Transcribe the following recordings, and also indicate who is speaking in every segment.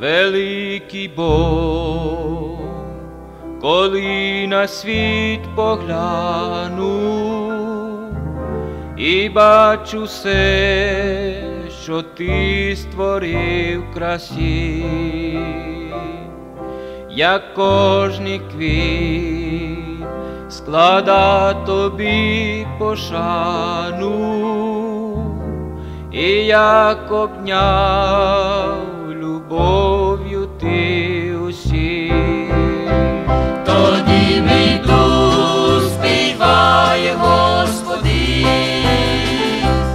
Speaker 1: великий Бог, коли на світ погляну і бачу все, що ти створив красі, як кожний квіт склада тобі пошану, і як обняв любов'ю ти усіх.
Speaker 2: Тоді мій дух співає, Господи,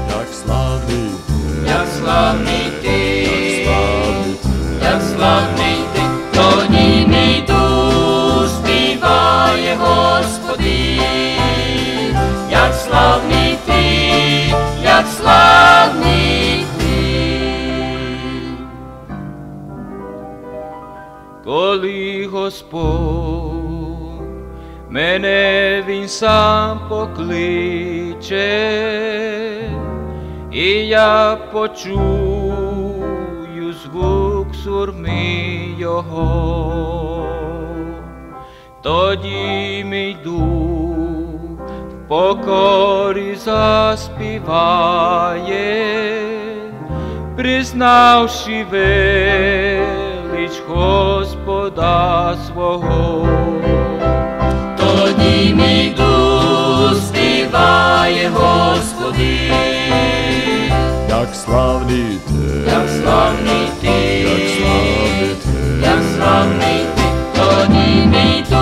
Speaker 3: як славний ти,
Speaker 2: як славний ти,
Speaker 3: славний
Speaker 2: як славний ти, тоді мій дух співає, Господи, як славний
Speaker 1: коли Господь мене він сам покличе, і я почую звук сурми Його, тоді мій дух в покорі заспіває, признавши зустріч Господа свого.
Speaker 2: Тоді мій дух співає Господи,
Speaker 3: як славний ти,
Speaker 2: як славний ти,
Speaker 3: як славний ти, як славний ти, тоді мій дух